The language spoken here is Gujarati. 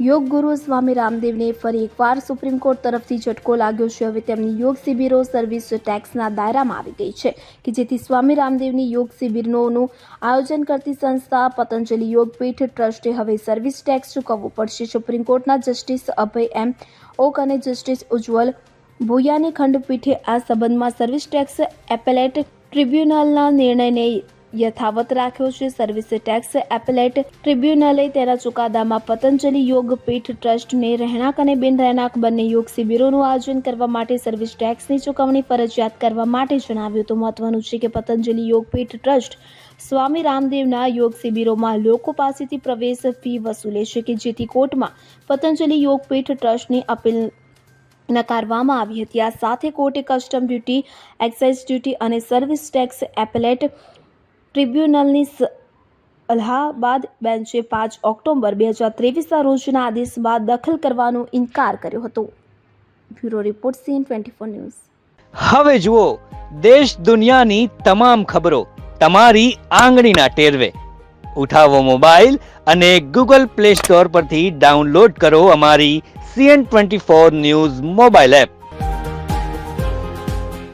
યોગ ગુરુ સ્વામી રામદેવને ફરી એકવાર સુપ્રીમ કોર્ટ તરફથી ઝટકો લાગ્યો છે. હવે તેમની યોગ શિબિરો સર્વિસ ટેક્સના દાયરામાં આવી ગઈ છે કે જેથી સ્વામી રામદેવની યોગ શિબિરોનું આયોજન કરતી સંસ્થા, પતંજલિ યોગપીઠ, ટ્રસ્ટે હવે સર્વિસ ટેક્સ ચૂકવવું પડશે. સુપ્રીમ કોર્ટના જસ્ટિસ અભય એમ ઓક અને જસ્ટિસ ઉજ્જવલ ભૂયાની ખંડપીઠે આ સંબંધમાં સર્વિસ ટેક્સ એપેલેટ ટ્રિબ્યુનલના નિર્ણયને યથાવત રાખ્યો છે. સર્વિસ ટેક્સ એપેલેટ ટ્રિબ્યુનલે તેના ચુકાદામાં પતંજલિ યોગ પીઠ ટ્રસ્ટને રહેણાંક અને બિન રહેણાંક બંને યોગ શિબિરોનું આયોજન કરવા માટે સર્વિસ ટેક્સની ચૂકવણી ફરજિયાત કરવા માટે જણાવ્યું તો મહત્વનું છે કે પતંજલિ યોગપીઠ ટ્રસ્ટ સ્વામી રામદેવના યોગ શિબિરોમાં લોકો પાસેથી પ્રવેશ ફી વસૂલે છે કે જેથી કોર્ટમાં પતંજલિ યોગપીઠ ટ્રસ્ટની અપીલ નકારવામાં આવી હતી. આ સાથે કોર્ટે કસ્ટમ ડ્યુટી, એક્સાઇઝ ડ્યુટી અને સર્વિસ ટેક્સ એપેલેટ ટ્રિબ્યુનલની અલ્હાબાદ બેન્ચે પાંચ ઓક્ટોબર બે હજાર ત્રેવીસના રોજના આદેશ બાદ દખલ કરવાનો ઇનકાર કર્યો હતો. બ્યુરો રિપોર્ટ સીન ટ્વેન્ટી ફોર ન્યૂઝ. હવે જુઓ, દેશ દુનિયાની તમામ ખબરો તમારી આંગળીના ટેરવે. ઉઠાવો મોબાઈલ અને ગૂગલ પ્લે સ્ટોર પરથી ડાઉનલોડ કરો અમારી CN twenty four news mobile app.